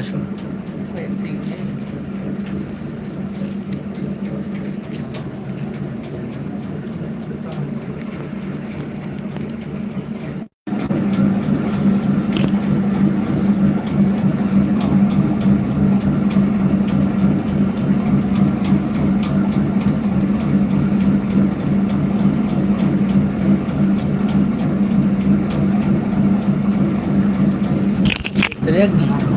আসো তবে একজন আসো।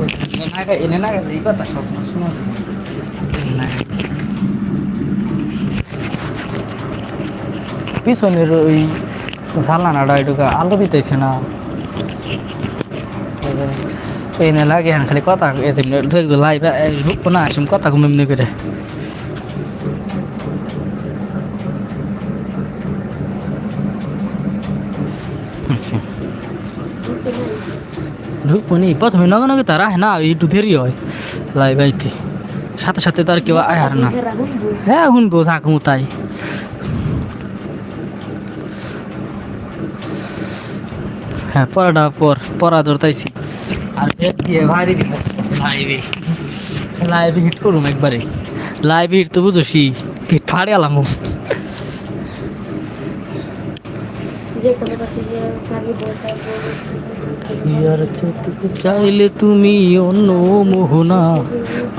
ওই এনে নাগা এনে নাগা এই কথা স্বপ্ন শোনা পিছনের ওই সালানাটা একটু আলো দিতেছে না। এই না লাগে খালি কথা লাইভ রূপ না আসুন কথা ঘুম এমনি করে। আচ্ছা। ঢুকবনি প্রথমে নগে নগে তারা হ্যাঁ না একটু দেরি হয়। লাইভ আইতে সাথে সাথে তো আর কেউ আয় আর না। হ্যাঁ শুনব, থাকব তাই। হ্যাঁ পড়াটা পর, পড়া ধরতাইছি আর দিয়ে ভারী দিল লাইভে লাইভে হিট করুম একবারে। লাইভে হিট তো বুঝোসি পিঠ ফাড়ে আলাম যে ইয়ার চাইলে তুমি অন্য মোহনা।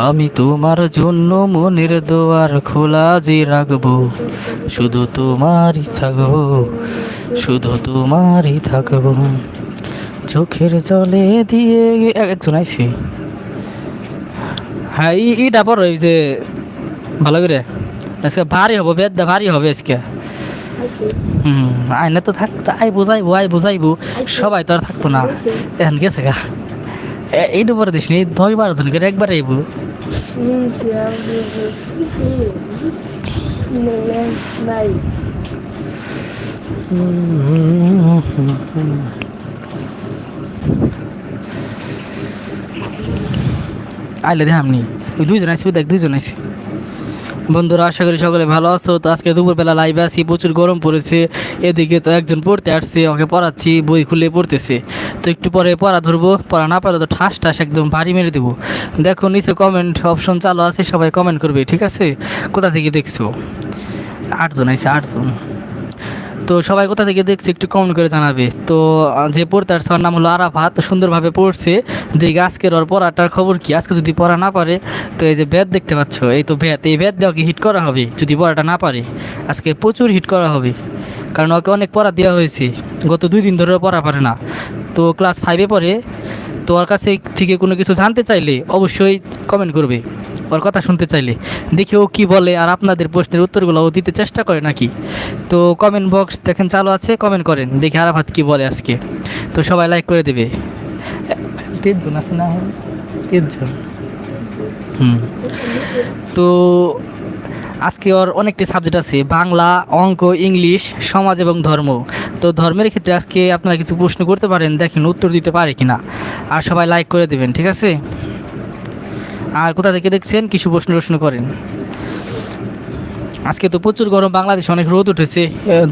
আমি তোমার জন্য মনের দোয়ার খোলা যে রাখব, শুধু তোমারই থাকব, শুধু তোমারই থাকব। চোখের জলে দিয়ে একজন হ্যাঁ ই ইটা পর ওই যে ভালো করে। আজকে ভারী হব, বেদা ভারী হবে আজকে। হুম, আইনে তো থাকতো আই বোঝাইবো আই বোঝাইবো। সবাই তো আর থাকব না। এখন গেছে গা। এ- এইটা পরে দিস নি, দশ বারো জন করে একবার আইবো। আইলে আপনি ওই দুইজন আইসি দেখ, দুইজন আইসি বন্ধুরা, আশা করি সকলে ভালো আছো। তো আজকে দুপুরবেলা লাইভে আছি, প্রচুর গরম পড়েছে। এদিকে তো একজন পড়তে আসছে, ওকে পড়াচ্ছি, বই খুলে পড়তেছে। তো একটু পরে পড়া ধরবো, পড়া না পারলে তো ঠাস ঠাস একদম ভারী মেরে দেবো। দেখো, নিচে কমেন্ট অপশন চালু আছে, সবাই কমেন্ট করবে, ঠিক আছে? কোথা থেকে দেখছ? আটজন আছে আটজন। তো সবাই কোথা থেকে দেখছে একটু কমেন্ট করে জানাবে। তো যে পড়তে আসছে ওর নাম হলো আরাফাত, সুন্দরভাবে পড়ছে। দেখি, আজকের ওর পড়াটার খবর কি? আজকে যদি পড়া না পারে, তো এই যে ব্যাট দেখতে পাচ্ছ, এই তো ব্যাট এই ব্যাট দেওয়াকে হিট করা হবে? যদি পড়াটা না পারে, আজকে প্রচুর হিট করা হবে। কারণ ওকে অনেক পড়া দেওয়া হয়েছে। গত দুই দিন ধরে পড়া পারে না। তো ক্লাস ফাইভে পড়ে। তো ওর কাছে থেকে কোনো কিছু জানতে চাইলে অবশ্যই কমেন্ট করবে। ওর কথা শুনতে চাইলে দেখি ও কী বলে আর আপনাদের প্রশ্নের উত্তরগুলো ও দিতে চেষ্টা করে নাকি? তো কমেন্ট বক্স দেখেন চালু আছে কমেন্ট করেন, দেখি আরাফাত কী বলে আজকে। তো সবাই লাইক করে দেবে। তিনজন আছে না? তিনজন। হুম। তো আজকে ওর অনেকটি সাবজেক্ট আছে, বাংলা, অঙ্ক, ইংলিশ, সমাজ এবং ধর্ম। তো ধর্মের ক্ষেত্রে আজকে আপনারা কিছু প্রশ্ন করতে পারেন, দেখেন উত্তর দিতে পারে কিনা। আর সবাই লাইক করে দেবেন, ঠিক আছে? আর কোথা থেকে দেখছেন? কিছু প্রশ্ন প্রশ্ন করেন। আজকে তো প্রচুর গরম, বাংলাদেশে অনেক রোদ উঠেছে।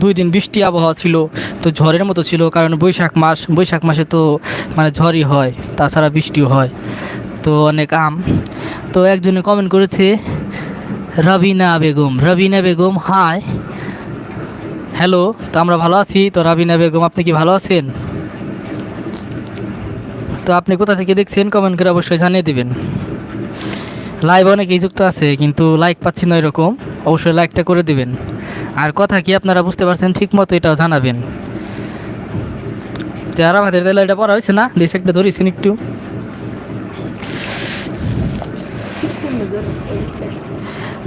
দুই দিন বৃষ্টি আবহাওয়া ছিল, তো ঝড়ের মতো ছিল, কারণ বৈশাখ মাস, বৈশাখ মাসে তো মানে ঝড়ই হয়, তাছাড়া বৃষ্টিও হয়, তো অনেক আম। তো একজনে কমেন্ট করেছে, রবিনা বেগম রবিনা বেগম হাই হ্যালো তো আমরা ভালো আছি, তো রাবিনা বেগম, আপনি কি ভালো আছেন? তো আপনি কোথা থেকে দেখছেন কমেন্ট করে অবশ্যই জানিয়ে দিবেন। লাইভ অনেকেই যুক্ত আছে কিন্তু লাইক পাচ্ছি না এরকম। অবশ্যই লাইকটা করে দিবেন। আর কথা কি আপনারা বুঝতে পারছেন ঠিক মতো এটাও জানাবেন। আর আমাদের তাহলে এটা পড়া হয়েছে না? দেশ একটা ধরেছেন একটু।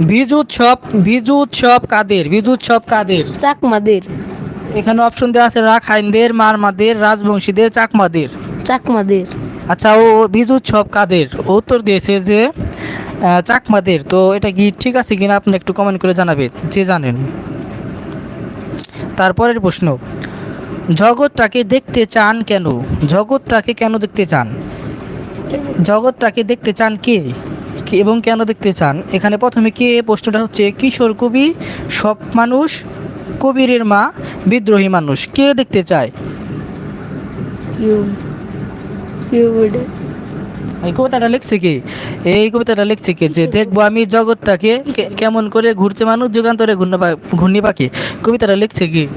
বীজ উৎসব বীজ উৎসব কাদের? বীজ উৎসব কাদের? চাকমাদের। এখানে অপশন দেওয়া আছে রাখাইনদের মারমাদের রাজবংশীদের চাকমাদের। চাকমাদের। আচ্ছা ও বীজ উৎসব কাদের? উত্তর দিয়েছে যে চাকমাদের, তো এটা কি ঠিক আছে কিনা আপনি একটু কমেন্ট করে জানাবেন, যে জানেন? তারপরের প্রশ্ন, জগৎটাকে দেখতে চান কেন? জগৎটাকে কেন দেখতে চান? জগৎটাকে দেখতে চান কে? এবং কেন দেখতে চান? এখানে প্রথমে কে, প্রশ্নটা হচ্ছে, কিশোর কবি সব মানুষ, কবিরের মা, বিদ্রোহী মানুষ, কে দেখতে চায়? এই কবিতাটা লিখছে কে? এই কবিতাটা লিখছে কে? যে দেখব আমি জগৎটাকে কেমন করে ঘুরছে মানুষ যুগান্তরে ঘূর্ণি ঘূর্ণি পাখি। কবিতাটা লিখছে কি?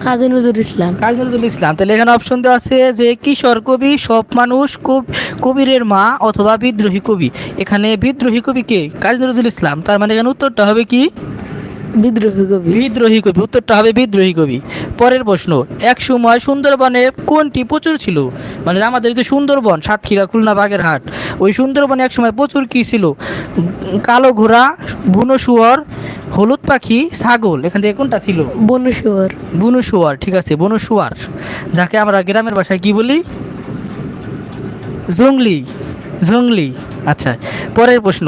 কাজী নজরুল ইসলাম। কাজী নজরুল ইসলাম। তাহলে এখানে অপশন দেওয়া আছে যে কিশোর কবি সব মানুষ কব- কবিরের মা অথবা বিদ্রোহী কবি। এখানে বিদ্রোহী কবি কে? কাজী নজরুল ইসলাম। তার মানে এখানে উত্তরটা হবে কি? বিদ্রোহী কবি। বিদ্রোহী কবি উত্তরটা হবে বিদ্রোহী কবি। পরের প্রশ্ন এক সময় সুন্দরবনে কোনটি প্রচুর ছিল? মানে আমাদের যে সুন্দরবন সাতক্ষীরা খুলনা বাগেরহাট ওই সুন্দরবনে এক সময় প্রচুর কী ছিল? কালো ঘোড়া বুনো শুয়োর হলুদ পাখি ছাগল এখান থেকে কোনটা ছিল? বনেশ্বর বুনো শুয়ার ঠিক আছে বুনো শুয়ার। যাকে আমরা গ্রামের ভাষায় কি বলি? জঙ্গলি জঙ্গলি আচ্ছা পরের প্রশ্ন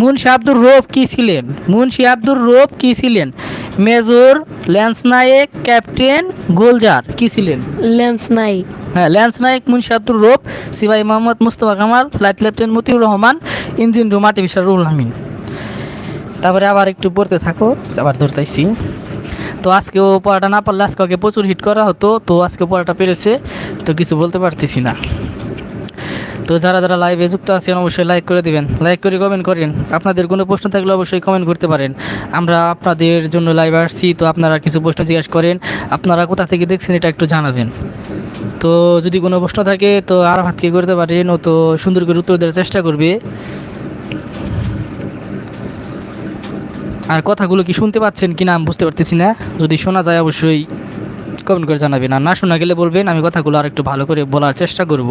মুন্সি আব্দুর রৌফ কি ছিলেন? মুন্সি আব্দুর রৌফ কি ছিলেন? Major lance Naik captain Golzar কি ছিলেন? ল্যান্স নাইক হ্যাঁ ল্যান্স নায়েক মুন্সি আব্দুর রৌফ সিপাহি Mohammad Mustafa Kamal flight lieutenant Matiur Rahman engine room মাটি বিশাল রুল আমিন। তারপরে আবার একটু পড়তে থাকো আবার ধরতেছি তো আজকে ও পড়াটা না পারলে আজকে প্রচুর হিট করা হতো তো আজকে পড়াটা পেরেছে তো কিছু বলতে পারতেছি না। তো যারা যারা লাইভে যুক্ত আছেন, অবশ্যই লাইক করে দিবেন। লাইক করে কমেন্ট করেন। আপনাদের কোনো প্রশ্ন থাকলে অবশ্যই কমেন্ট করতে পারেন। আমরা আপনাদের জন্য লাইভ আসছি, তো আপনারা কিছু প্রশ্ন জিজ্ঞাসা করেন। আপনারা কোথা থেকে দেখছেন এটা একটু জানাবেন। তো যদি কোনো প্রশ্ন থাকে, তো আর হাতকে করতে পারেন, ও তো সুন্দর করে উত্তর দেওয়ার চেষ্টা করবে। আর কথাগুলো কি শুনতে পাচ্ছেন কি না, আমি বুঝতে পারতেছি না। যদি শোনা যায়, অবশ্যই কমেন্ট করে জানাবেন। আর না শোনা গেলে বলবেন, আমি কথাগুলো আর একটু ভালো করে বলার চেষ্টা করব।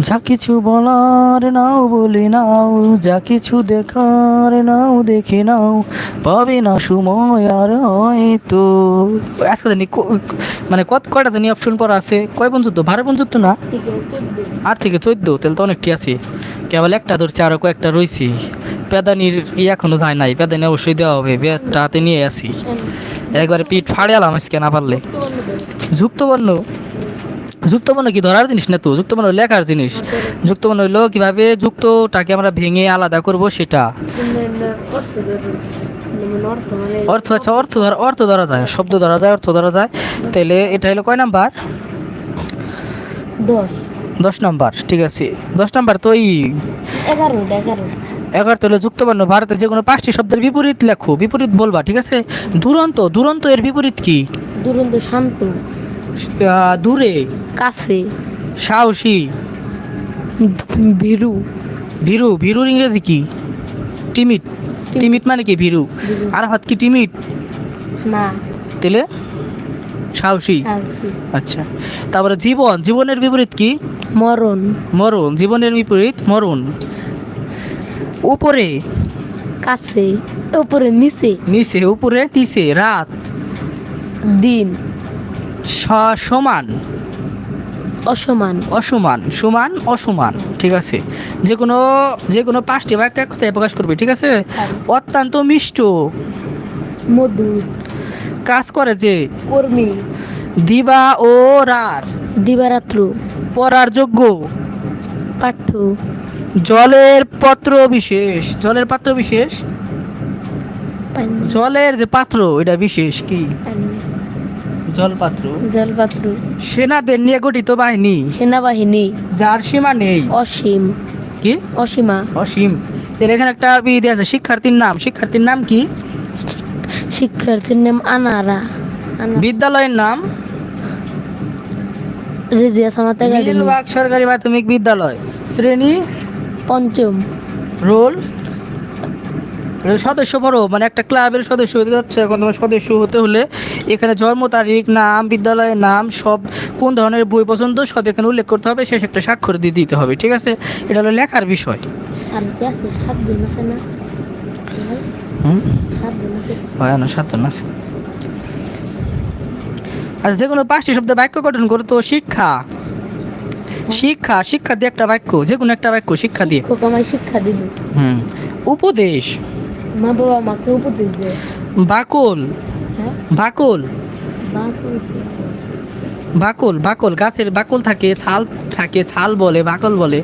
যা কিছু বলার নাও, বলি নাও। যা কিছু দেখার নাও, দেখে নাও। পাবে না সময় আর হয়তো। আজকে জানি মানে কত কয়টা জানি অপশন পর আছে? কয় পর্যন্ত বারো পর্যন্ত না? আট থেকে চোদ্দ? তাহলে তো অনেকটি আছে। কেবল একটা ধরছে আরও কয়েকটা রয়েছে। পেদানির ই এখনও যায় নাই। পেদানি অবশ্যই দেওয়া হবে। বেদটা হাতে নিয়ে আসি। একবারে পিঠ ফাড়ে আলাম আজকে না পারলে। যুক্তবর্ণ? যুক্তবর্ণ কি ধরার জিনিস না তো? যুক্তবর্ণ লেখার জিনিস। যুক্তবর্ণ হইল কীভাবে যুক্তটাকে আমরা ভেঙে আলাদা করব সেটা। অর্থ মানে মানে আচ্ছা অর্থ ধরা অর্থ ধরা যায় শব্দ ধরা যায় অর্থ ধরা যায়। তাহলে এটা হলো কয় নাম্বার? দশ। নাম্বার ঠিক আছে। দশ নাম্বার তো এই এগারো এগারো। এগারো হলো যুক্তবর্ণ ভারতের যে কোনো পাঁচটি শব্দের বিপরীত লেখো বিপরীত বলবা ঠিক আছে? দুরন্ত দুরন্ত এর বিপরীত কি? দুরন্ত শান্ত। দূরে। কাছে। সাহসী। ভীরু। ভীরু ভীরুর ইংরেজি কি? টিমিট। টিমিট। মানে কি? ভীরু। আর হাত কি টিমিট? না। তেলে? সাহসী। আচ্ছা। তারপরে জীবন। জীবনের বিপরীত কি? মরণ। মরণ। জীবনের বিপরীত মরণ। উপরে। কাছে। উপরে নিচে। নিচে উপরে নিচে রাত। দিন। সমান অসমান। অসমান। সমান অসমান ঠিক আছে? যে কোনো যে কোনো পাঁচটি বাক্য এক কথায় প্রকাশ করবে ঠিক আছে? অত্যন্ত মিষ্ট। মধুর কাজ করে যে কর্মী। দিবা ও রাত দিবারাত্র। পড়ার যোগ্য। পাঠ্য। জলের পত্র বিশেষ। জলের পাত্র বিশেষ? জলের যে পাত্র এটা বিশেষ কি? জলপাত্র। জলপাত্র। সেনাদের নিয়ে গঠিত বাহিনী। সেনাবাহিনী। যার সীমা নেই। অসীম। কি? অসীমা। অসীম। এর এখানে একটা দেওয়া আছে শিক্ষার্থীর নাম। শিক্ষার্থীর নাম কি? শিক্ষার্থীর নাম আনারা। বিদ্যালয়ের নাম? সরকারি প্রাথমিক বিদ্যালয়। শ্রেণি? পঞ্চম। রোল? সদস্য বড় মানে একটা ক্লাবের সদস্য হতে যাচ্ছে। এখন তোমার সদস্য হতে হলে এখানে জন্ম তারিখ নাম বিদ্যালয়ের নাম সব কোন ধরনের বই পছন্দ সব এখানে উল্লেখ করতে হবে। শেষ একটা স্বাক্ষর দিয়ে দিতে হবে ঠিক আছে? এটা হলো লেখার বিষয়। আর আছে? হয় না আর যে কোনো পাঁচটি শব্দে বাক্য গঠন করো তো শিক্ষা। শিক্ষা শিক্ষা দিয়ে একটা বাক্য যে কোনো একটা বাক্য শিক্ষা দিয়ে। শিক্ষা দিল হুম। উপদেশ। মা বাবা মাকে উপদেশ দেয় বাকল বাকল বাকল বাকল গাছের বাকল থাকে ছাল থাকে ছাল বলে বাকল বলে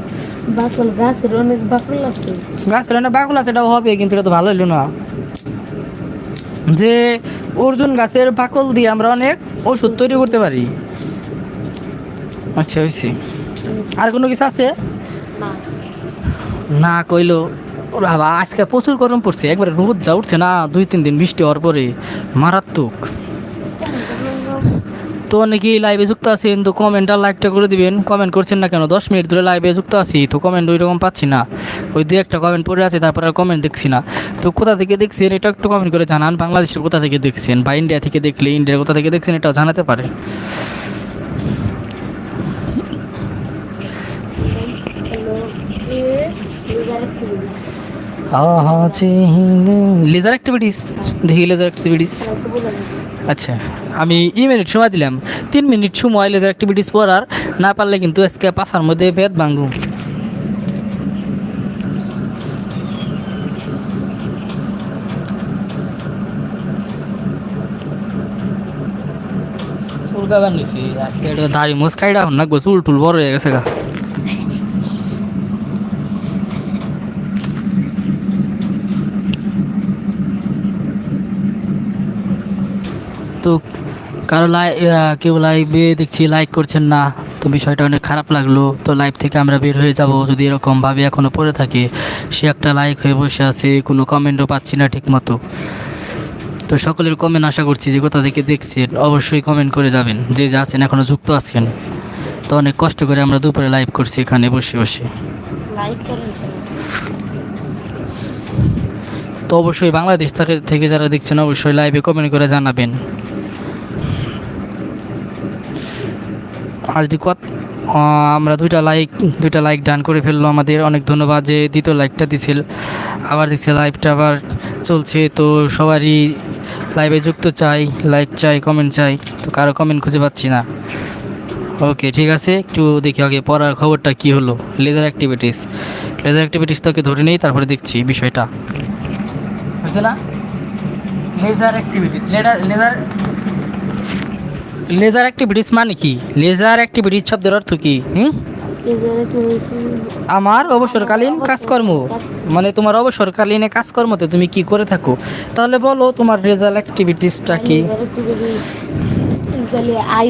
বাকল গাছের অনেক বাকল আছে গাছের না বাকল আছে এটাও হবে কিন্তু এটা তো ভালো হলো না যে অর্জুন গাছের বাকল দিয়ে আমরা অনেক ওষুধ তৈরি করতে পারি আচ্ছা হয়েছে আর কোনো কিছু আছে না কইলো বাবা, আজকে প্রচুর গরম পড়ছে, একবারে রোদ যা উঠছে না, দুই তিন দিন বৃষ্টি হওয়ার পরে, মারাত্মক। তো অনেকেই লাইভে যুক্ত আছেন, তো কমেন্ট আর লাইকটা করে দিবেন কমেন্ট করছেন না কেন? দশ মিনিট ধরে লাইভে যুক্ত আছি, তো কমেন্ট ওই রকম পাচ্ছি না। ওই দু একটা কমেন্ট পড়ে আছে, তারপর আর কমেন্ট দেখছি না। তো কোথা থেকে দেখছেন, এটা একটু কমেন্ট করে জানান, বাংলাদেশের কোথা থেকে দেখছেন, বা ইন্ডিয়া থেকে দেখলে ইন্ডিয়ার কোথা থেকে দেখছেন, এটাও জানাতে পারে hello a leisure activity leisure activities দেখি লেজার অ্যাক্টিভিটিস আচ্ছা আমি ই মিনিট সময় দিলাম। তিন মিনিট সময় লেজার অ্যাক্টিভিটিস পড়ার, না পারলে কিন্তু আজকে পাশার মধ্যে বেদ ভাঙবো। চুল কাবার নিছি, আজকে দাড়ি খাইডা হন না চুল টুল বড় হয়ে গেছে গা। তো কারও লাই কেউ লাইভে দেখছি লাইক করছেন না তো বিষয়টা অনেক খারাপ লাগল। তো লাইভ থেকে আমরা বের হয়ে যাব। যদি এরকমভাবে এখনও পড়ে থাকে সে একটা লাইক হয়ে বসে আছে কোনো কমেন্টও পাচ্ছি না ঠিক মতো তো সকলের কমেন্ট আশা করছি যে কোথা থেকে দেখছেন অবশ্যই কমেন্ট করে যাবেন। যে যা আছেন এখনও যুক্ত আছেন। তো অনেক কষ্ট করে আমরা দুপুরে লাইভ করছি এখানে বসে বসে। তো। অবশ্যই বাংলাদেশ থেকে থেকে যারা দেখছেন অবশ্যই লাইভে কমেন্ট করে জানাবেন। আর যদি আমরা দুইটা লাইক দুইটা লাইক ডান করে ফেলল আমাদের। অনেক ধন্যবাদ যে দ্বিতীয় লাইকটা দিছিল। আবার দেখছি লাইভটা আবার চলছে। তো সবারই লাইভে যুক্ত চাই লাইক চাই কমেন্ট চাই। তো কারও কমেন্ট খুঁজে পাচ্ছি না। ওকে ঠিক আছে। একটু দেখি আগে পড়ার খবরটা কি হলো। লেজার অ্যাক্টিভিটিস লেজার অ্যাক্টিভিটিস তোকে ধরে নেই, তারপরে দেখছি বিষয়টা। বুঝছে না? Leisure activities leisure leisure leisure activities মানে কি? লেজার অ্যাক্টিভিটিস শব্দের অর্থ কি? আমার অবসরকালীন কাজকর্ম। মানে তোমার অবসরকালীন কাজকর্মতে তুমি কি করে থাকো? তাহলে বলো তোমার রেজাল অ্যাক্টিভিটিসটা কি? I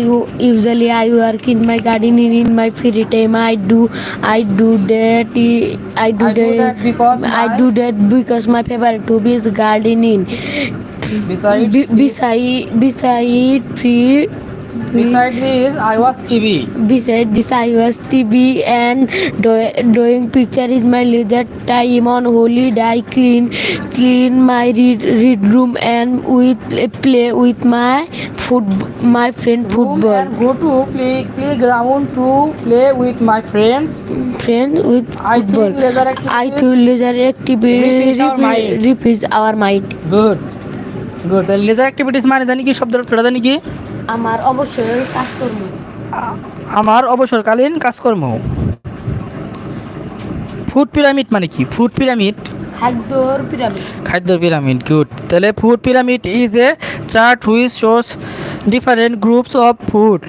usually I work in my garden in in my free time I do I do date I do date because I do date because my favourite to is gardening beside beside free Beside this, I watch TV. beside this I was TV and do- drawing picture is my leisure time on holiday I clean clean my read, read room and with play with my foot my friend football Room and go to play playground to play with my friends. friend with I football think leisure activity I think leisure activity Refresh our mind. refresh our mind good good তাহলে leisure activities মানে জানি কি শব্দের অর্থটা জানি কি আমার অবশ্যই কাজ করব আমার অবসরকালীন কাজকর্ম। ফুড পিরামিড মানে কি? Food pyramid? খাদ্যর পিরামিড। খাদ্য পিরামিড গুড। তাহলে food pyramid is a chart which shows different groups of food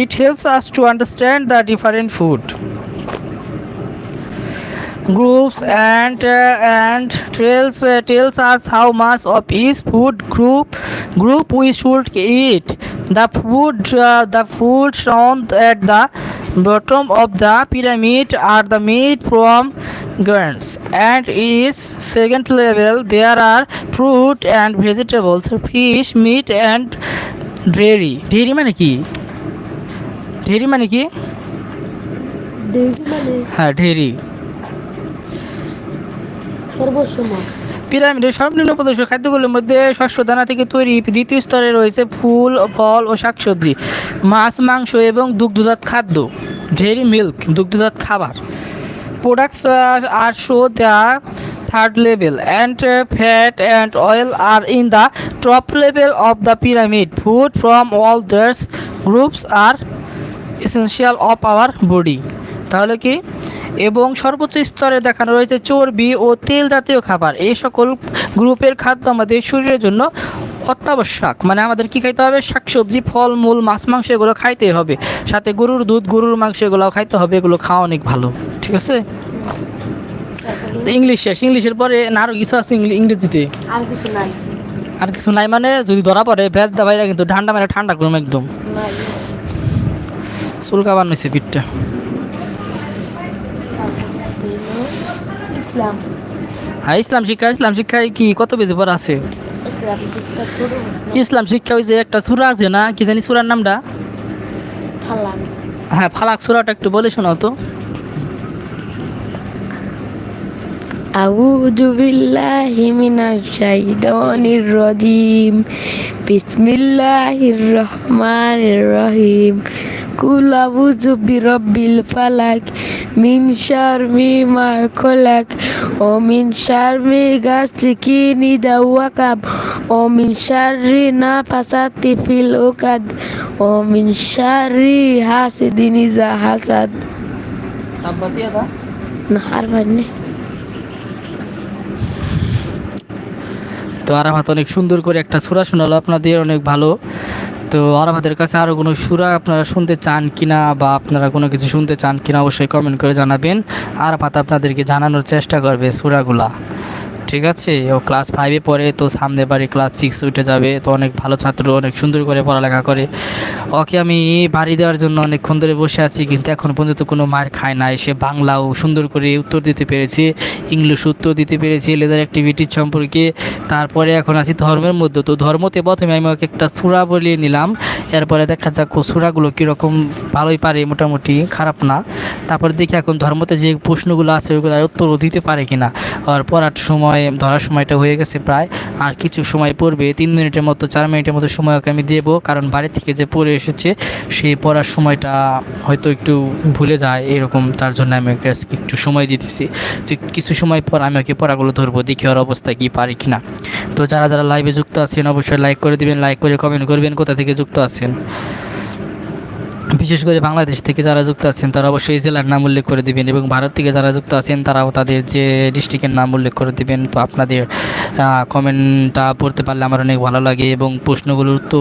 it helps us to understand the different food groups and uh, and tells uh, tells us how much of each food group group we should eat. The food uh, the food shown at the bottom of the pyramid are the meat from grains and is second level there are fruit and vegetables fish meat and dairy dairy মানে কি dairy মানে কি মানে হ্যাঁ dairy সর্বসময় পিরামিডের সর্বনিম্ন প্রদর্শন খাদ্যগুলোর মধ্যে শস্য, দানা থেকে তৈরি দ্বিতীয় স্তরে রয়েছে ফুল, ফল ও শাকসবজি, মাছ, মাংস এবং দুগ্ধজাত খাদ্য ডেয়ারি মিল্ক দুগ্ধজাত খাবার। Products are show the third level and fat and oil are in the top level of the pyramid food from all those groups are essential of our body তাহলে কি? এবং সর্বোচ্চ স্তরে দেখানো রয়েছে চর্বি ও তেল জাতীয় খাবার। এই সকল গ্রুপের খাদ্য আমাদের শরীরের জন্য অত্যাবশ্যক। মানে আমাদের কি খাইতে হবে? শাকসবজি ফল মূল মাছ মাংস এগুলো খাইতেই হবে। সাথে গরুর দুধ গরুর মাংস এগুলো খাইতে হবে। এগুলো খাওয়া অনেক ভালো। ঠিক আছে? ইংলিশ শেষ। ইংলিশের পরে না আরও কিছু আছে ইংরেজিতে? আর কিছু নাই। আর কিছু নাই মানে? যদি ধরা পড়ে ভেদ দাবাইরা কিন্তু ঠান্ডা মানে ঠান্ডা করুম একদম। চুলকা বানাইছে পিঠটা। ইসলাম হ্যাঁ ইসলাম শিক্ষা ইসলাম শিক্ষায় কি কত বেজে পর আছে ইসলাম শিক্ষা শুরু ইসলাম শিক্ষা ওই যে একটা সুরা আছে না কি জানি সুরার নামটা ফালান হ্যাঁ ফালাক সুরাটা একটু বলে শোনাও তো أعوذ بالله من الشيطان الرجيم بسم الله الرحمن الرحيم কুল আউযু বিরাব্বিল ফালাক মিন শারমি মা খলাক ও মিন শারমি গাসিকিন ইদা ওয়াকাব ও মিন শাররি নাফাসাতি ফিল উকাদ ও মিন শাররি হাসিদিন ইযা না আর পারিনি তো আরামাত অনেক সুন্দর করে একটা সুরা শোনালো আপনাদের অনেক ভালো। তো আমাদের কাছে আরও কোনো সুরা আপনারা শুনতে চান কিনা বা আপনারা কোনো কিছু শুনতে চান কিনা অবশ্যই কমেন্ট করে জানাবেন। আরাফাত আপনাদেরকে জানানোর চেষ্টা করবে সুরাগুলা। ঠিক আছে? ও ক্লাস ফাইভে পড়ে, তো সামনে বাড়ি ক্লাস সিক্স উঠে যাবে। তো অনেক ভালো ছাত্র, অনেক সুন্দর করে পড়ালেখা করে। ওকে আমি বাড়ি দেওয়ার জন্য অনেকক্ষণ ধরে বসে আছি, কিন্তু এখন পর্যন্ত কোনো মার খায় নাই। সে বাংলাও সুন্দর করে উত্তর দিতে পেরেছে, ইংলিশ উত্তর দিতে পেরেছে লেজার অ্যাক্টিভিটির সম্পর্কে। তারপরে এখন আছি ধর্মের মধ্যে। তো ধর্মতে প্রথমে আমি ওকে একটা সুরা বলিয়ে নিলাম। এরপরে দেখা যাক সুরাগুলো কীরকম ভালোই পারে, মোটামুটি খারাপ না। তারপরে দেখি এখন ধর্মতে যে প্রশ্নগুলো আছে, ওগুলোর উত্তরও দিতে পারে কিনা। আর পড়ার সময় ধরার সময়টা হয়ে গেছে প্রায়। আর কিছু সময় পড়বে তিন মিনিটের মতো, চার মিনিটের মতো সময় ওকে আমি দেবো। কারণ বাড়ি থেকে যে পড়ে এসেছে সেই পড়ার সময়টা হয়তো একটু ভুলে যায়। এরকম তার জন্য আমি ওকে আজকে একটু সময় দিতেছি। তো কিছু সময় পর আমি ওকে পড়াগুলো ধরবো, দেখি ওর অবস্থা কি পারি কি না তো যারা যারা লাইভে যুক্ত আছেন, অবশ্যই লাইক করে দিবেন লাইক করে কমেন্ট করবেন, কোথা থেকে যুক্ত আছেন? বিশেষ করে বাংলাদেশ থেকে যারা যুক্ত আছেন, তারা অবশ্যই জেলার নাম উল্লেখ করে দিবেন এবং ভারত থেকে যারা যুক্ত আছেন, তারাও তাদের যে ডিস্ট্রিক্টের নাম উল্লেখ করে দেবেন। তো আপনাদের কমেন্টটা পড়তে পারলে আমার অনেক ভালো লাগে এবং প্রশ্নগুলোর তো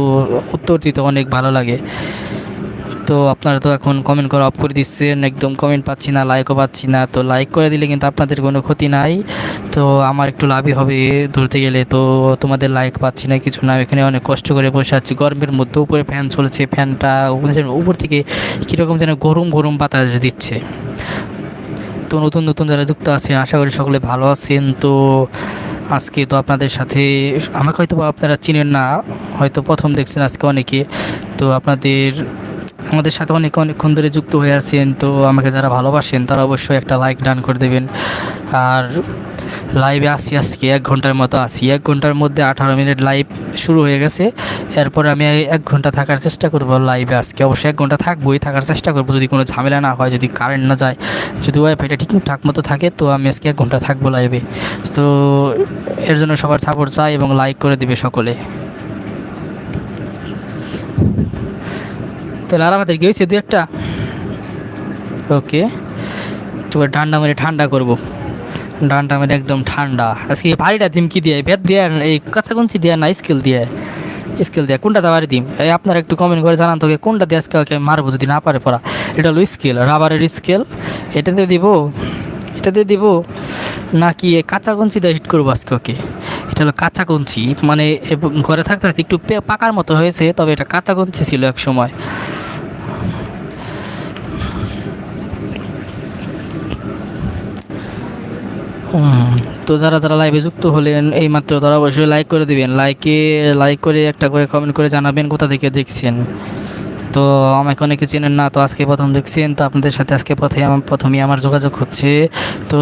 উত্তর দিতে অনেক ভালো লাগে। তো আপনারা তো এখন কমেন্ট করা অফ করে দিচ্ছেন, একদম কমেন্ট পাচ্ছি না লাইকও পাচ্ছি না, তো লাইক করে দিলে কিন্তু আপনাদের কোনো ক্ষতি নাই। তো আমার একটু লাভই হবে ধরতে গেলে, তো তোমাদের লাইক পাচ্ছি না, কিছু না, এখানে অনেক কষ্ট করে বসে আছি। গরমের মধ্যে উপরে ফ্যান চলছে ফ্যানটা উপর থেকে কীরকম যেন গরম গরম বাতাস দিচ্ছে। তো নতুন নতুন যারা যুক্ত আছেন, আশা করি সকলে ভালো আছেন। তো আজকে তো আপনাদের সাথে, আমাকে হয়তো আপনারা চিনেন না, হয়তো প্রথম দেখছেন আজকে অনেকে। তো আপনাদের আমাদের সাথে অনেক অনেকক্ষণ ধরে যুক্ত হয়ে আছেন, তো আমাকে যারা ভালোবাসেন তারা অবশ্যই একটা লাইক ডান করে দেবেন। আর লাইভে আসি আজকে, এক ঘণ্টার মতো আসি এক ঘণ্টার মধ্যে আঠারো মিনিট লাইভ শুরু হয়ে গেছে। এরপর আমি এক ঘণ্টা থাকার চেষ্টা করব লাইভে আজকে। অবশ্যই এক ঘণ্টা থাকবোই, থাকার চেষ্টা করব। যদি কোনো ঝামেলা না হয়, যদি কারেন্ট না যায়, যদি ওয়াইফাইটা ঠিকঠাক মতো থাকে, তো আমি আজকে এক ঘণ্টা থাকব লাইভে তো এর জন্য সবার সাপোর্ট চাই এবং লাইক করে দিবে সকলে। তাহলে আর আমাদের গিয়েছে দু একটা? ওকে। তো ঠান্ডা মেরে ঠান্ডা করব। ডানটা মেরে একদম ঠান্ডা। আজকে বাড়িটা দিম কি দিয়ে? ভেদ দিয়ে, এই কাঁচাকুঞ্চি দিয়ে না, স্কেল দিয়ে? স্কেল দিয়ে। কোনটা বাড়ি দিম? এই আপনারা একটু কমেন্ট করে জানান তোকে, কোনটা দিয়ে আজকে ওকে মারবো যদি না পারে পড়া? এটা হলো স্কেল, রাবারের স্কেল। এটা দিয়ে দিব? দিয়ে দিব? নাকি কাঁচা কঞ্চি দিয়ে হিট করব আজকে ওকে? এটা হলো কাঁচা কঞ্চি। মানে ঘরে থাকতে থাকতে একটু পাকার মতো হয়েছে, তবে এটা কাঁচা কঞ্চি ছিল এক সময়। তো যারা যারা লাইভে যুক্ত হলেন এই মাত্র তারা অবশ্যই লাইক করে দিবেন। লাইকে লাইক করে একটা করে কমেন্ট করে জানাবেন কোথা থেকে দেখছেন। তো আমাকে অনেকে চেনেন না, তো আজকে প্রথম দেখছেন তো আপনাদের সাথে আজকে পথে আমার প্রথমেই আমার যোগাযোগ হচ্ছে। তো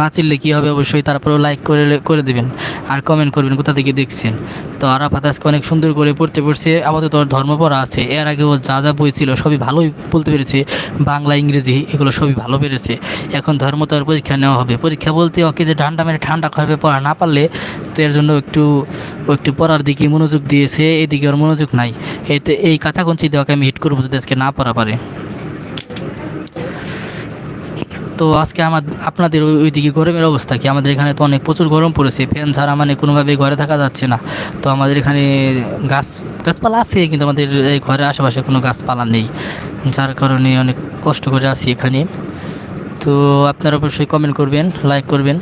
না চিনলে কী হবে অবশ্যই তারপরেও লাইক করে করে দেবেন আর কমেন্ট করবেন কোথা থেকে দেখছেন। তো আরাফাত আজকে অনেক সুন্দর করে পড়তে পড়ছে, আপাতত ওর ধর্ম পড়া আছে, এর আগে ও যা যা বই ছিল সবই ভালোই বলতে পেরেছে, বাংলা, ইংরেজি এগুলো সবই ভালো পেরেছে। এখন ধর্ম তো পরীক্ষা নেওয়া হবে, পরীক্ষা বলতে ওকে যে ঠান্ডা মেরে ঠান্ডা খাবে পড়া না পারলে, তো এর জন্য একটু একটু পড়ার দিকে মনোযোগ দিয়েছে, এদিকে ওর মনোযোগ নাই। এতে এই কাঁচাকঞ্চি দিয়ে ওকে আমি হিট করব যদি আজকে না পড়া পারে। তো আজকে আমার আপনাদের ওই- ওইদিকে গরমের অবস্থা কি? আমাদের এখানে তো অনেক প্রচুর গরম পড়েছে। ফ্যান ছাড়া মানে কোনোভাবেই ঘরে থাকা যাচ্ছে না। তো আমাদের এখানে গাছ গাছপালা আছে কিন্তু আমাদের এই ঘরের আশেপাশে কোনো গাছপালা নেই। যার কারণে অনেক কষ্ট করে আছি এখানে। তো আপনারা অবশ্যই কমেন্ট করবেন লাইক করবেন।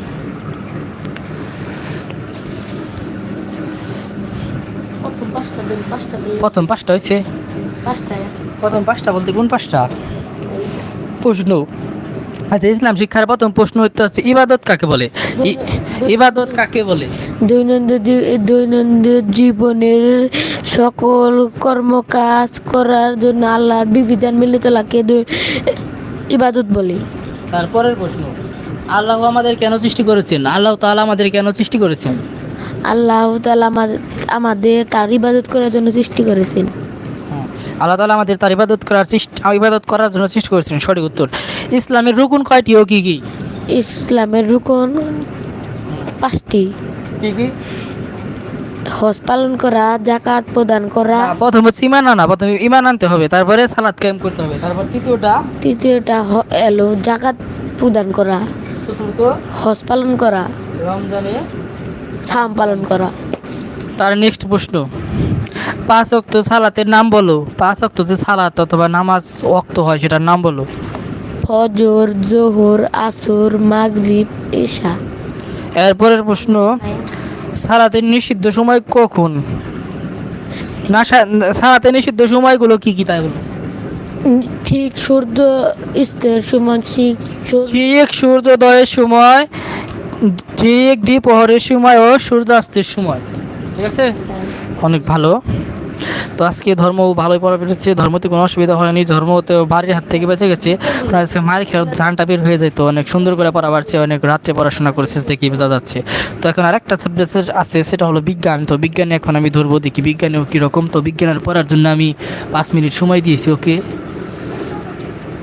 প্রথম পাঁচটা হয়েছে। প্রথম পাঁচটা বলতে কোন পাঁচটা? প্রশ্ন। আচ্ছা ইসলাম শিক্ষার প্রথম প্রশ্ন হতে হচ্ছে ইবাদত কাকে বলে? ই- ইবাদত কাকে বলে? দৈনন্দিন দৈনন্দিন জীবনের সকল কর্মকাজ করার জন্য আল্লাহর বিবিধান মিলিত লাকে ইবাদত বলে। তারপরের প্রশ্ন আল্লাহ আমাদের কেন সৃষ্টি করেছেন? আল্লাহ তাআলা আমাদের কেন সৃষ্টি করেছেন? আল্লাহ তাআলা আমাদের আমাদের তার ইবাদত করার জন্য সৃষ্টি করেছেন। আল্লাহ তাআলা আমাদের তার ইবাদত করার ইবাদত করার জন্য সৃষ্টি করেছিলেন। সঠিক উত্তর। ইসলামের রুকুন কয়টি ও কি কি? ইসলামের রুকুন পাঁচটি। কি কি? হজ পালন করা জাকাত প্রদান করা। প্রথম হচ্ছে ইমান আনা প্রথমে ইমান আনতে হবে তারপরে সালাদ কায়েম করতে হবে তারপর তৃতীয়টা? তৃতীয়টা এলো জাকাত প্রদান করা। চতুর্থ? হজ পালন করা। রমজানে? সাম পালন করা। তার নেক্সট প্রশ্ন। পাঁচ অক্ত সালাতের নাম বলো। পাঁচ অক্ত যে সালাত অথবা নামাজ অক্ত হয় সেটার নাম বলো। ফজর জোহর আসর মাগরিব ঈশা এরপরের প্রশ্ন সালাতের নিষিদ্ধ সময় কখন? না সালাতের নিষিদ্ধ সময়গুলো কি কি তাই বলো। ঠিক সূর্য ইস্তের সময় ঠিক ঠিক সূর্যোদয়ের সময় ঠিক দ্বিপ্রহরের সময় ও সূর্যাস্তের সময়। ঠিক আছে? অনেক ভালো। তো আজকে ধর্ম ভালোই পড়া পেরেছে, ধর্মতে কোনো অসুবিধা হয়নি, ধর্মতে বাড়ির হাত থেকে বেঁচে গেছে। আজকে মায়ের খেয়ে জানটা বের হয়ে যেত অনেক সুন্দর করে পড়া পারছে অনেক রাত্রে পড়াশোনা করেছে দেখি বোঝা যাচ্ছে। তো এখন আরেকটা সাবজেক্ট আছে, সেটা হলো বিজ্ঞান। তো বিজ্ঞানে এখন আমি ধরবো দেখি বিজ্ঞানেও কীরকম। তো বিজ্ঞানের পড়ার জন্য আমি পাঁচ মিনিট সময় দিয়েছি, ওকে?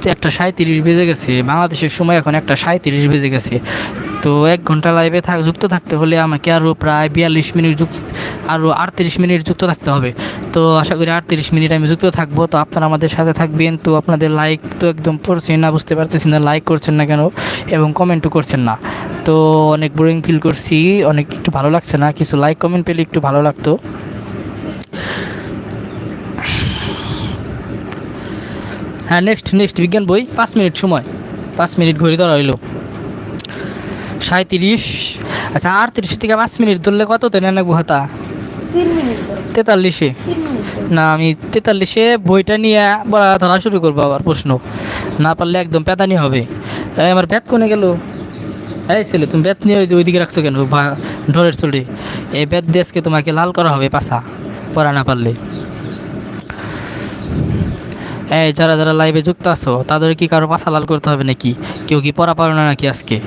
তো একটা সাঁত্রিশ বেজে গেছে, বাংলাদেশের সময় এখন একটা সাঁত্রিশ বেজে গেছে। তো এক ঘণ্টা লাইভে থাক, যুক্ত থাকতে হলে আমাকে আরও প্রায় বিয়াল্লিশ মিনিট যুক্ত আরও আটত্রিশ মিনিট যুক্ত থাকতে হবে। তো আশা করি আটত্রিশ মিনিট আমি যুক্ত থাকব। তো আপনারা আমাদের সাথে থাকবেন। তো আপনাদের লাইক তো একদম পড়ছেন না, বুঝতে পারতেছি না লাইক করছেন না কেন এবং কমেন্টও করছেন না। তো অনেক বোরিং ফিল করছি, অনেক একটু ভালো লাগছে না, কিছু লাইক কমেন্ট পেলে একটু ভালো লাগতো। হ্যাঁ নেক্সট নেক্সট বিজ্ঞান বই, পাঁচ মিনিট সময়। পাঁচ মিনিট ঘড়ি ধরা হইল। সাঁত্রিশ আচ্ছা আটত্রিশ থেকে পাঁচ মিনিট ধরলে কত? তো নেনাগু হাতা। তিন মিনিট তেতাল্লিশে। না আমি তেতাল্লিশে বইটা নিয়ে বলা ধরা শুরু করব আবার প্রশ্ন। না পারলে একদম পেতানি হবে। এই আমার ব্যাত কোনে গেল? এই ছেলে তুমি ব্যাত নিয়ে ওইদিকে রাখছো কেন? ঢোরের চুড়ি এই ব্যাত দেশকে তোমাকে লাল করা হবে পাশা পড়া না পারলে। এই যারা যারা লাইভে যুক্ত আছো তাদের কি কারও পাশা লাল করতে হবে নাকি? কেউ কি পড়া পারো না নাকি আজকে?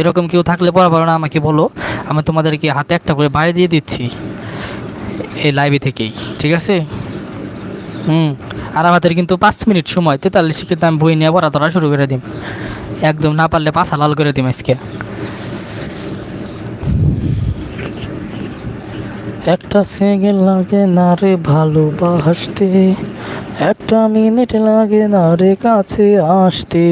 এরকম কেউ থাকলে পড়া পারো না, আমাকে বলো। আমি তোমাদেরকে হাতে একটা করে বাইরে দিয়ে দিচ্ছি এই লাইভে থেকেই, ঠিক আছে? হুম, আর আমাদের কিন্তু পাঁচ মিনিট সময়, তেতাল্লিশ কিন্তু আমি বই নিয়ে পড়া ধরা শুরু করে দিম। একদম না পারলে পাশা লাল করে দিম আজকে। একটা সেকেন্ড লাগে না রে ভালোবাসতে একটা মিনিট লাগে না রে কাছে আসতে।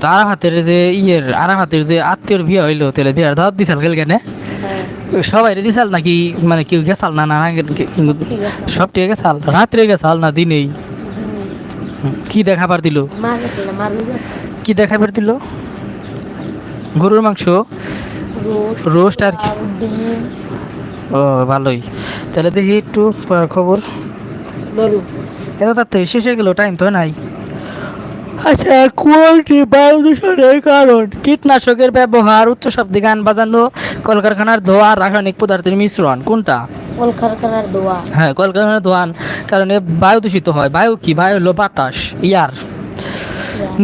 তো আরাফাতের যে ইয়ের আরাফাতের যে আত্মীয়র বিয়ে হইল তাহলে বিয়ার দাওয়াত দিছাল গেল কেন? সবাই দিছাল নাকি মানে কেউ গেছাল না না সব ঠিক গেছাল রাত্রে গেছাল না দিনেই? কি দিল? না মার গেছে কি দেখাবার দিল? গরুর মাংস? রোস্ট আর কি? ও ভালোই। তাহলে দেখি একটু খবর। ধরু। এত তাড়াতাড়ি শেষ হয়ে গেল টাইম তো নাই। আচ্ছা কোয়ালিটি বায়ু দূষণের কারণ? কীটনাশকের ব্যবহার উচ্চ শব্দে গান বাজানো কলকারখানার ধোয়া রাসায়নিক পদার্থের মিশ্রণ কোনটা? কলকারখানার দোয়া হ্যাঁ কলকারখানার ধোয়ার কারণে বায়ু দূষিত হয়। বায়ু কি? বায়ু হলো বাতাস ইয়ার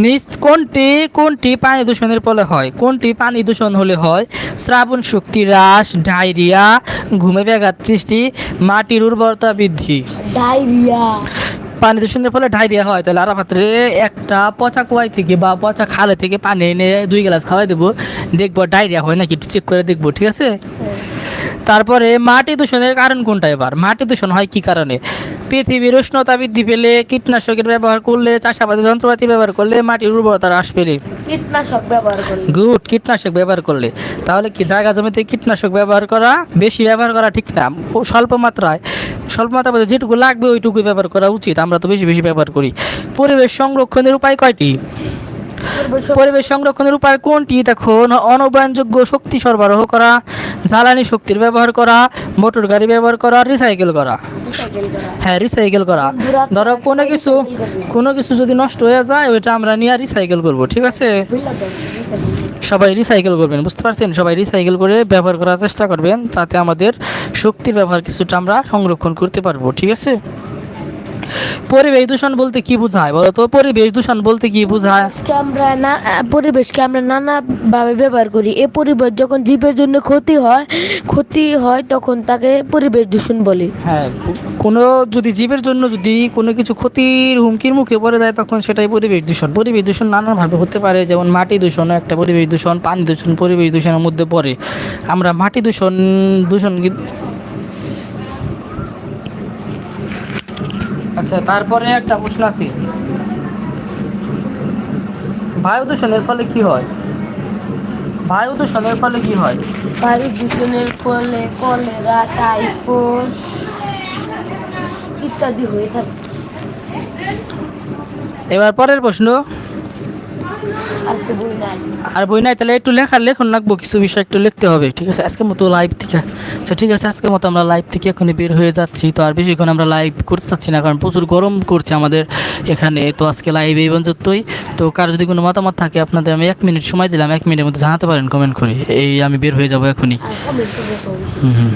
নিচ কোনটি কোনটি পানি দূষণের ফলে হয়? কোনটি পানি দূষণ হলে হয়? শ্রাবণ শক্তি হ্রাস ডায়রিয়া ঘুমে ব্যাঘাত সৃষ্টি মাটির উর্বরতা বৃদ্ধি। ডায়রিয়া। পানি দূষণের ফলে ডায়রিয়া হয় তাহলে আরাফাত্রে একটা পচা কুয়াই থেকে বা পচা খালে থেকে পানি এনে দুই গ্লাস খাওয়াই দেবো। দেখব ডায়রিয়া হয় নাকি একটু চেক করে দেখব ঠিক আছে? তারপরে মাটি দূষণের কারণ কোনটা এবার? মাটি দূষণ হয় কি কারণে? পৃথিবীর উষ্ণতা বৃদ্ধি পেলে কীটনাশকের ব্যবহার করলে চাষাবাদের যন্ত্রপাতি ব্যবহার করলে মাটির উর্বরতা হ্রাস পেলে। কীটনাশক ব্যবহার করলে। গুড কীটনাশক ব্যবহার করলে। তাহলে কি জায়গা জমিতে কীটনাশক ব্যবহার করা বেশি ব্যবহার করা ঠিক না? স্বল্প মাত্রায় স্বল্প মাত্রায় বলতে যেটুকু লাগবে ওইটুকু ব্যবহার করা উচিত আমরা তো বেশি বেশি ব্যবহার করি। পরিবেশ সংরক্ষণের উপায় কয়টি? পরিবেশ সংরক্ষণের উপায় কোনটি? দেখো ন- অনবায়নযোগ্য শক্তি সরবরাহ করা জ্বালানি শক্তির ব্যবহার করা মোটর গাড়ি ব্যবহার করা রিসাইকেল করা। হ্যাঁ রিসাইকেল করা। ধরো কোনো কিছু কোনো কিছু যদি নষ্ট হয়ে যায় ওইটা আমরা নিয়ে রিসাইকেল করব ঠিক আছে। সবাই রিসাইকেল করবেন বুঝতে পারছেন? সবাই রিসাইকেল করে ব্যবহার করার চেষ্টা করবেন যাতে আমাদের শক্তির ব্যবহার কিছুটা আমরা সংরক্ষণ করতে পারব ঠিক আছে? পরিবেশ দূষণ বলতে কি বোঝায় বলো তো? পরিবেশ দূষণ বলতে কি বোঝায়? আমরা না পরিবেশকে আমরা নানাভাবে ব্যবহার করি। এ পরিবেশ যখন জীবের জন্য ক্ষতি হয় ক্ষতি হয় তখন তাকে পরিবেশ দূষণ বলে। হ্যাঁ কোনো যদি জীবের জন্য যদি কোনো কিছু ক্ষতির হুমকির মুখে পড়ে যায় তখন সেটাই পরিবেশ দূষণ। পরিবেশ দূষণ নানানভাবে হতে পারে যেমন মাটি দূষণ একটা পরিবেশ দূষণ পানি দূষণ পরিবেশ দূষণের মধ্যে পড়ে। আমরা মাটি দূষণ দূষণ আচ্ছা তারপরে একটা প্রশ্ন আছে। বায়ু দূষণের ফলে কি হয়? বায়ু দূষণের ফলে কি হয়? বায়ু দূষণের ফলে কলেরা টাইফয়েড ইত্যাদি হয়ে থাকে। এবার পরের প্রশ্ন। আর বই নাই, তাহলে একটু লেখার লেখন লাগবো, কিছু বিষয় একটু লিখতে হবে, ঠিক আছে? আজকের মতো লাইভ থেকে। আচ্ছা ঠিক আছে, আজকের মতো আমরা লাইভ থেকে এখনই বের হয়ে যাচ্ছি। তো আর বেশিক্ষণ আমরা লাইভ করতে চাচ্ছি না, কারণ প্রচুর গরম করছে আমাদের এখানে। তো আজকে লাইভ এই পর্যন্তই। তো কার যদি কোনো মতামত থাকে, আপনাদের আমি এক মিনিট সময় দিলাম, এক মিনিটের মধ্যে জানাতে পারেন কমেন্ট করে। এই আমি বের হয়ে যাব এখনই। হুম হুম।